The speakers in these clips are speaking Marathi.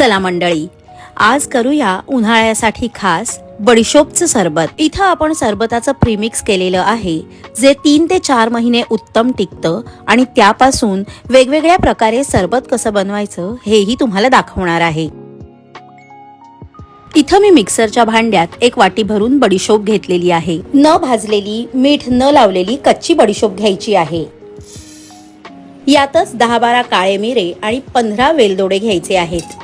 चला मंडळी आज करूया उन्हाळ्यासाठी खास बडिशोपचं सरबत. इथं आपण सरबताचं प्रीमिक्स केलेलं आहे जे तीन ते चार महिने उत्तम टिकतं आणि त्यापासून वेगवेगळ्या प्रकारे सरबत कसं बनवायचं हेही तुम्हाला दाखवणार आहे. इथं मी मिक्सरच्या भांड्यात एक वाटी भरून बडीशोप घेतलेली आहे. न भाजलेली मीठ न लावलेली कच्ची बडीशोप घ्यायची आहे. यातच दहा बारा काळे मिरे आणि पंधरा वेलदोडे घ्यायचे आहेत.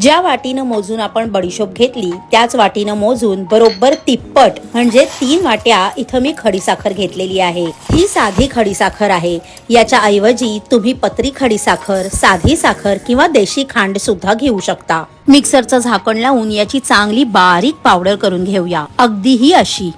ज्या वाटीनं मोजून आपण बडीशोप घेतली त्याच वाटीनं मोजून बरोबर तिप्पट म्हणजे तीन वाट्या इथं मी खडीसाखर घेतलेली आहे. ही साधी खडीसाखर आहे. याच्या ऐवजी तुम्ही पत्री खडीसाखर साधी साखर किंवा देशी खांड सुद्धा घेऊ शकता. मिक्सरचं झाकण लावून याची चांगली बारीक पावडर करून घेऊया. अगदी ही अशी.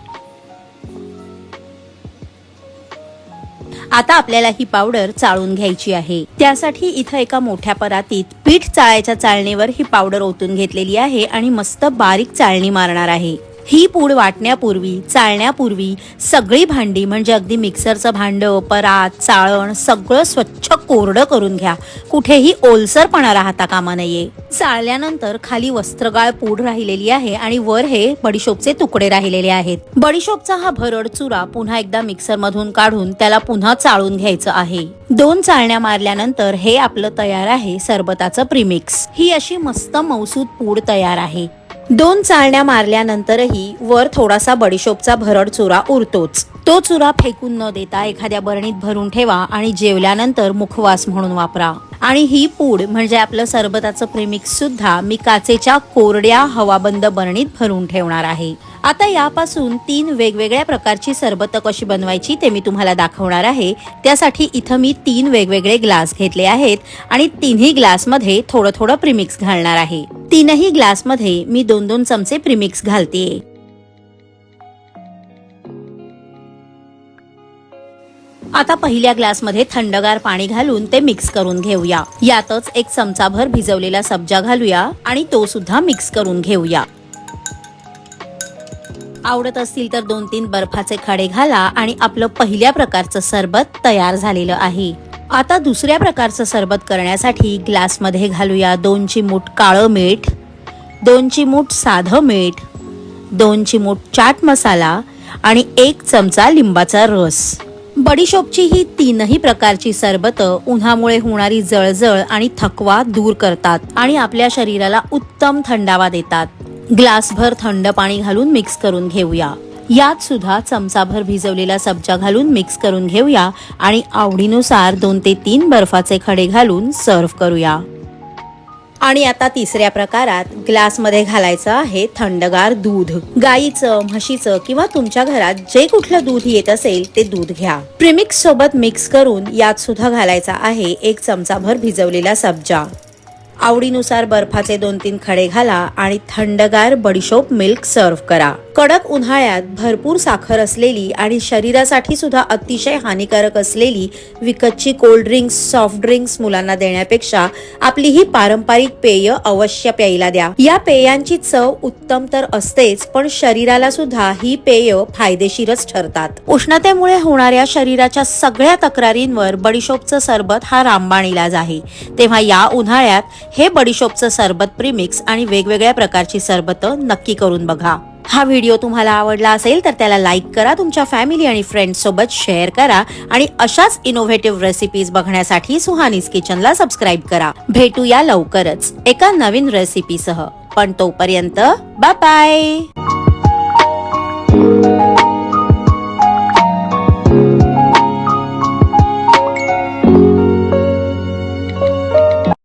आता आपल्याला ही पावडर चाळून घ्यायची आहे. त्यासाठी इथं एका मोठ्या परातीत पीठ चाळायच्या चाळणीवर ही पावडर ओतून घेतलेली आहे आणि मस्त बारीक चाळणी मारणार आहे. ही पूड वाटण्यापूर्वी चाळण्यापूर्वी सगळी भांडी म्हणजे अगदी मिक्सरचं भांडं परात चाळण सगळं स्वच्छ कोरडं करून घ्या. कुठेही ओलसरपणा राहता कामा नये. चाळल्यानंतर खाली वस्त्रगाळ पूड राहिलेली आहे आणि वर हे बडीशोपचे तुकडे राहिलेले आहेत. बडीशोपचा हा भरड चुरा पुन्हा एकदा मिक्सर मधून काढून त्याला पुन्हा चाळून घ्यायचं आहे. दोन चाळण्या मारल्यानंतर हे आपलं तयार आहे सरबताचं प्रीमिक्स ही अशी मस्त मौसूद पूड तयार आहे. दोन चाळण्या मारल्यानंतरही वर थोडासा बडीशोपचा भरड चुरा उरतोच. तो चुरा फेकून न देता एखाद्या बरणीत भरून ठेवा आणि जेवल्यानंतर मुखवास म्हणून वापरा. आणि ही पूड म्हणजे आपलं सरबताचं प्रेमिक्स सुद्धा मी काचेच्या कोरड्या हवाबंद बरणीत भरून ठेवणार आहे. आता यापासून तीन वेगवेगळ्या प्रकारची सरबत कशी बनवायची ते मी तुम्हाला दाखवणार आहे. त्यासाठी इथं मी तीन वेगवेगळे ग्लास घेतले आहेत आणि तिन्ही ग्लासमध्ये थोडं थोडं प्रिमिक्स घालणार आहे. तीनही ग्लासमध्ये मी दोन दोन चमचे प्रीमिक्स घालते आता पहिल्या ग्लासमध्ये थंडगार पाणी घालून ते मिक्स करून घेऊया. यातच एक चमचाभर भिजवलेला सब्जा घालूया आणि तो सुद्धा मिक्स करून घेऊया. आवडत असतील तर दोन तीन बर्फाचे खडे घाला आणि आपलं पहिल्या प्रकारचं सरबत तयार झालेलं आहे. आता दुसऱ्या प्रकारचं सरबत करण्यासाठी ग्लासमध्ये घालूया दोन चिमूट काळं मीठ दोन चिमूट साधं मीठ दोन चिमूट चाट मसाला आणि एक चमचा लिंबाचा रस. बडीशोपची ही तीनही प्रकारची सरबत उन्हामुळे होणारी जळजळ आणि थकवा दूर करतात आणि आपल्या शरीराला उत्तम थंडावा देतात. ग्लासभर थंड पाणी घालून मिक्स करून घेऊया. यात सुद्धा चमचाभर भिजवलेला सब्जा घालून मिक्स करून घेऊया आणि आवडीनुसार दोन ते तीन बर्फाचे खडे घालून सर्व्ह करूया. आणि आता तिसऱ्या प्रकारात ग्लासमध्ये घालायचं आहे थंडगार दूध. गाईचं म्हशीचं किंवा तुमच्या घरात जे कुठलं दूध येत असेल ते दूध घ्या. प्रिमिक्स सोबत मिक्स करून यात सुद्धा घालायचा आहे एक चमचाभर भिजवलेला सब्जा. आवडीनुसार बर्फाचे दोन तीन खडे घाला आणि थंडगार बडीशोप मिल्क सर्व्ह करा. कडक उन्हाळ्यात भरपूर साखर असलेली आणि शरीरासाठी सुद्धा अतिशय हानिकारक असलेली विकतची कोल्ड ड्रिंक्स सॉफ्ट ड्रिंक्स मुलांना देण्यापेक्षा आपली ही पारंपरिक पेय अवश्य प्यायला द्या. या पेयांची चव उत्तम तर असतेच पण शरीराला सुद्धा ही पेय फायदेशीरच ठरतात. उष्णतेमुळे होणाऱ्या शरीराच्या सगळ्या तक्रारींवर बडीशोपचं सरबत हा रामबाण इलाज आहे. तेव्हा या उन्हाळ्यात हे बडीशोपचं सरबत प्रीमिक्स आणि वेगवेगळ्या प्रकारची सरबत नक्की करून बघा. हा व्हिडिओ तुम्हाला आवडला असेल तर त्याला लाईक करा तुमच्या फॅमिली आणि फ्रेंड्स सोबत शेअर करा आणि अशाच इनोव्हेटिव्ह रेसिपीज बघण्यासाठी सुहानीस किचनला सबस्क्राईब करा. भेटूया लवकरच एका नवीन रेसिपीसह पण तोपर्यंत बाय